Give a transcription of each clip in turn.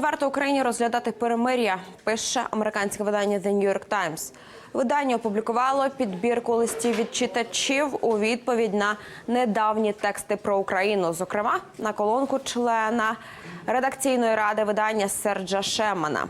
варто Україні розглядати перемир'я? Пише американське видання The New York Times. Видання опублікувало підбірку листів від читачів у відповідь на недавні тексти про Україну, зокрема на колонку члена редакційної ради видання Серджа Шемана.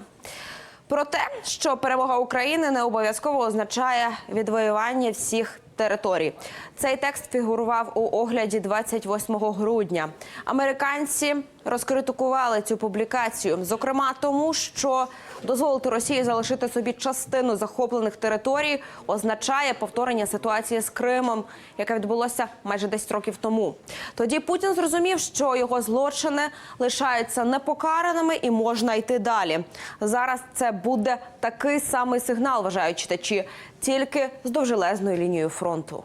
Про те, що перемога України не обов'язково означає відвоювання всіх територій. Цей текст фігурував у огляді 28 грудня. Американці розкритикували цю публікацію, зокрема тому, що дозволити Росії залишити собі частину захоплених територій означає повторення ситуації з Кримом, яке відбулося майже 10 років тому. Тоді Путін зрозумів, що його злочини лишаються непокараними і можна йти далі. Зараз це буде такий самий сигнал, вважають читачі, тільки з довжелезною лінією фронту.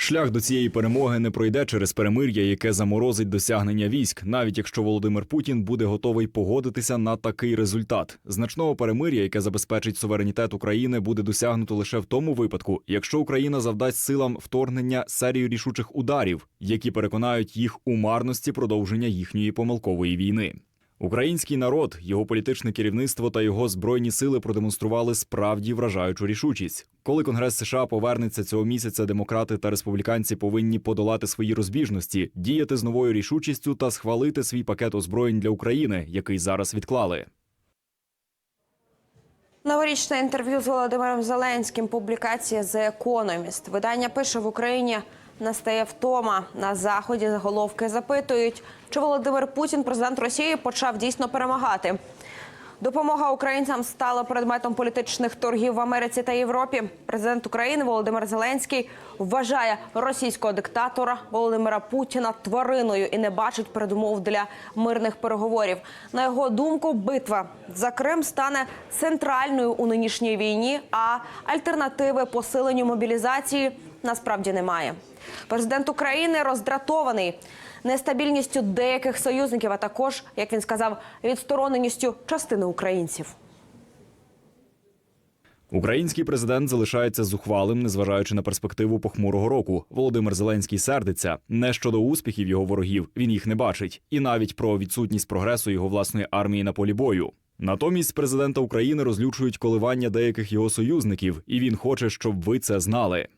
Шлях до цієї перемоги не пройде через перемир'я, яке заморозить досягнення військ, навіть якщо Володимир Путін буде готовий погодитися на такий результат. Значного перемир'я, яке забезпечить суверенітет України, буде досягнуто лише в тому випадку, якщо Україна завдасть силам вторгнення серію рішучих ударів, які переконають їх у марності продовження їхньої помилкової війни. Український народ, його політичне керівництво та його збройні сили продемонстрували справді вражаючу рішучість. Коли Конгрес США повернеться цього місяця, демократи та республіканці повинні подолати свої розбіжності, діяти з новою рішучістю та схвалити свій пакет озброєнь для України, який зараз відклали. Новорічне інтерв'ю з Володимиром Зеленським. Публікація The Economist. Видання пише в Україні. Настає втома на заході. Заголовки запитують, чи Володимир Путін, президент Росії, почав дійсно перемагати. Допомога українцям стала предметом політичних торгів в Америці та Європі. Президент України Володимир Зеленський вважає російського диктатора Володимира Путіна твариною і не бачить передумов для мирних переговорів. На його думку, битва за Крим стане центральною у нинішній війні, а альтернативи посиленню мобілізації насправді немає. Президент України роздратований нестабільністю деяких союзників, а також, як він сказав, відстороненістю частини українців. Український президент залишається зухвалим, незважаючи на перспективу похмурого року. Володимир Зеленський сердиться не щодо успіхів його ворогів. Він їх не бачить, і навіть про відсутність прогресу його власної армії на полі бою. Натомість президента України розлючують коливання деяких його союзників, і він хоче, щоб ви це знали.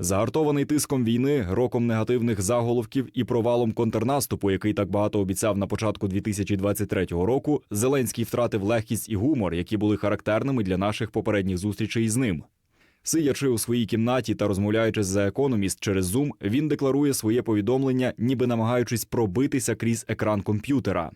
Загартований тиском війни, роком негативних заголовків і провалом контрнаступу, який так багато обіцяв на початку 2023 року, Зеленський втратив легкість і гумор, які були характерними для наших попередніх зустрічей із ним. Сидячи у своїй кімнаті та розмовляючи з The Economist через Zoom, він декларує своє повідомлення, ніби намагаючись пробитися крізь екран комп'ютера.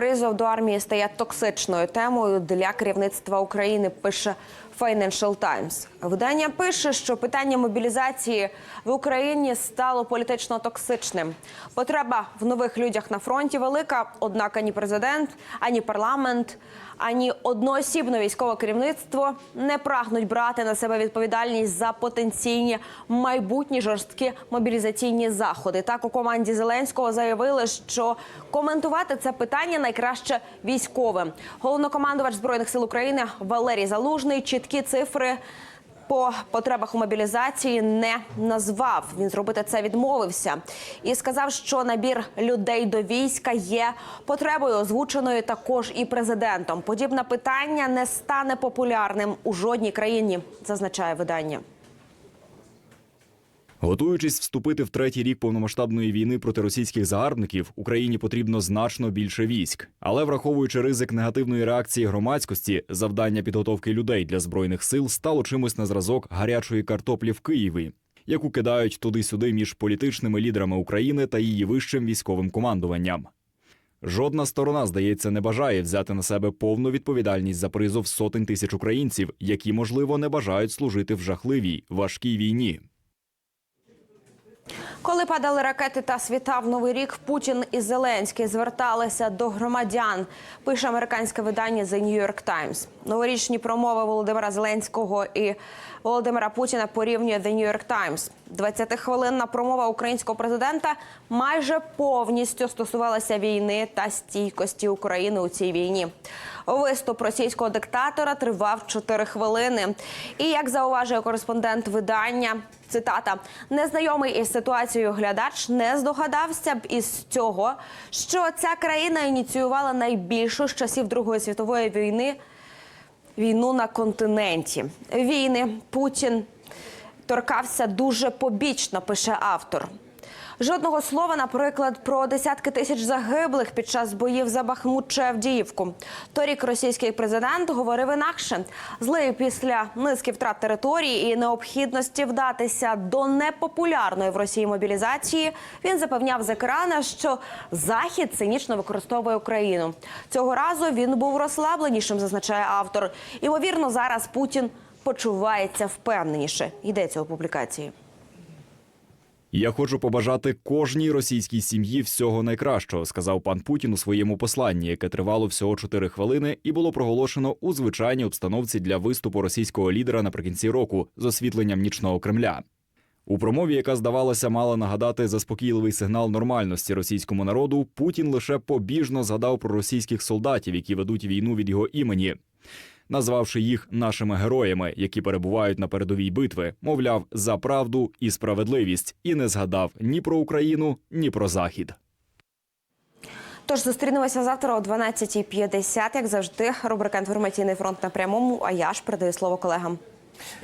Призов до армії стає токсичною темою для керівництва України. Пише Financial Times. Видання пише, що питання мобілізації в Україні стало політично токсичним. Потреба в нових людях на фронті велика. Однак ані президент, ані парламент, ані одноосібне військове керівництво не прагнуть брати на себе відповідальність за потенційні майбутні жорсткі мобілізаційні заходи. Так у команді Зеленського заявили, що коментувати це питання найкраще військовим. Головнокомандувач збройних сил України Валерій Залужний чіткі цифри. По потребах у мобілізації не назвав. Він зробити це відмовився і сказав, що набір людей до війська є потребою, озвученою також і президентом. Подібне питання не стане популярним у жодній країні, зазначає видання. Готуючись вступити в третій рік повномасштабної війни проти російських загарбників, Україні потрібно значно більше військ. Але враховуючи ризик негативної реакції громадськості, завдання підготовки людей для збройних сил стало чимось на зразок гарячої картоплі в Києві, яку кидають туди-сюди між політичними лідерами України та її вищим військовим командуванням. Жодна сторона, здається, не бажає взяти на себе повну відповідальність за призов сотень тисяч українців, які, можливо, не бажають служити в жахливій важкій війні. Коли падали ракети та світав новий рік, Путін і Зеленський зверталися до громадян. Пише американське видання The New York Times. Новорічні промови Володимира Зеленського і Володимира Путіна порівнює The New York Times. 20-хвилинна промова українського президента майже повністю стосувалася війни та стійкості України у цій війні. Виступ російського диктатора тривав 4 хвилини. І як зауважує кореспондент видання, цитата незнайомий із ситуацією глядач не здогадався б із цього, що ця країна ініціювала найбільшу з часів Другої світової війни війну на континенті. Війни Путін торкався дуже побічно, пише автор. Жодного слова, наприклад, про десятки тисяч загиблих під час боїв за Бахмут чи Авдіївку. Торік російський президент говорив інакше. Злий після низки втрат території і необхідності вдатися до непопулярної в Росії мобілізації. Він запевняв з екрана, що Захід цинічно використовує Україну. Цього разу він був розслабленішим, зазначає автор. Імовірно, зараз Путін почувається впевненіше. Йдеться у публікації. Я хочу побажати кожній російській сім'ї всього найкращого, сказав пан Путін у своєму посланні, яке тривало всього 4 хвилини, і було проголошено у звичайній обстановці для виступу російського лідера наприкінці року з освітленням нічного Кремля. У промові, яка здавалося, мала нагадати заспокійливий сигнал нормальності російському народу, Путін лише побіжно згадав про російських солдатів, які ведуть війну від його імені, назвавши їх нашими героями, які перебувають на передовій битви, мовляв, за правду і справедливість, і не згадав ні про Україну, ні про Захід. Тож зустрінемося завтра о 12.50, як завжди. Рубрика інформаційний фронт на прямому. А я ж передаю слово колегам.